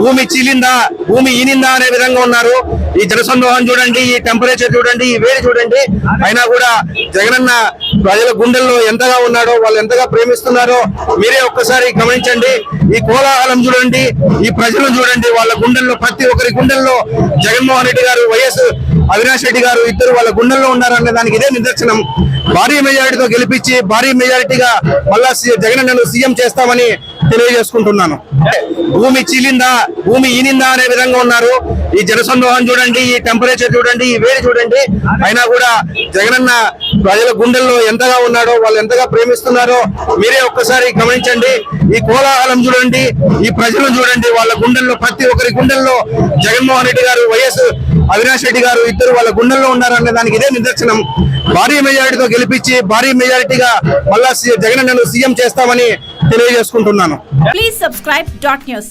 భూమి చీలిందా? భూమి ఈనిందా అనే విధంగా ఉన్నారు. ఈ జనసందోహం చూడండి ఈ టెంపరేచర్ చూడండి ఈ వేడి చూడండి. అయినా కూడా జగనన్న ప్రజల గుండెల్లో ఎంతగా ఉన్నాడో వాళ్ళు ఎంతగా ప్రేమిస్తున్నారో మీరే ఒక్కసారి గమనించండి. ఈ కోలాహలం చూడండి ఈ ప్రజలను చూడండి. వాళ్ళ గుండెల్లో ప్రతి ఒక్కరి గుండెల్లో జగన్మోహన్ రెడ్డి గారు వైఎస్ అవినాష్ రెడ్డి గారు ఇద్దరు వాళ్ళ గుండెల్లో ఉన్నారనే దానికి ఇదే నిదర్శనం. భారీ మెజారిటీతో గెలిపించి భారీ మెజారిటీగా మళ్ళా జగన్ జగనన్నను సీఎం చేస్తామని తెలియజేసుకుంటున్నాను. భూమి చీలిందా భూమి ఈనిందా అనే విధంగా ఉన్నారు. ఈ జనసందోహం చూడండి ఈ టెంపరేచర్ చూడండి ఈ వేడి చూడండి. అయినా కూడా జగనన్న ప్రజల గుండెల్లో ఎంతగా ఉన్నాడో వాళ్ళు ఎంతగా ప్రేమిస్తున్నారో మీరే ఒక్కసారి గమనించండి. ఈ కోలాహలం చూడండి ఈ ప్రజలను చూడండి. వాళ్ళ గుండెల్లో ప్రతి ఒక్కరి గుండెల్లో జగన్మోహన్ రెడ్డి గారు వైఎస్ అవినాష్ రెడ్డి గారు ఇద్దరు వాళ్ళ గుండెల్లో ఉన్నారనే దానికి ఇదే నిదర్శనం. భారీ మెజారిటీతో గెలిపించి భారీ మెజారిటీగా మళ్ళా జగన్ జగనన్నను సీఎం చేస్తామని తెలియజేసుకుంటున్నాను. Please subscribe dot news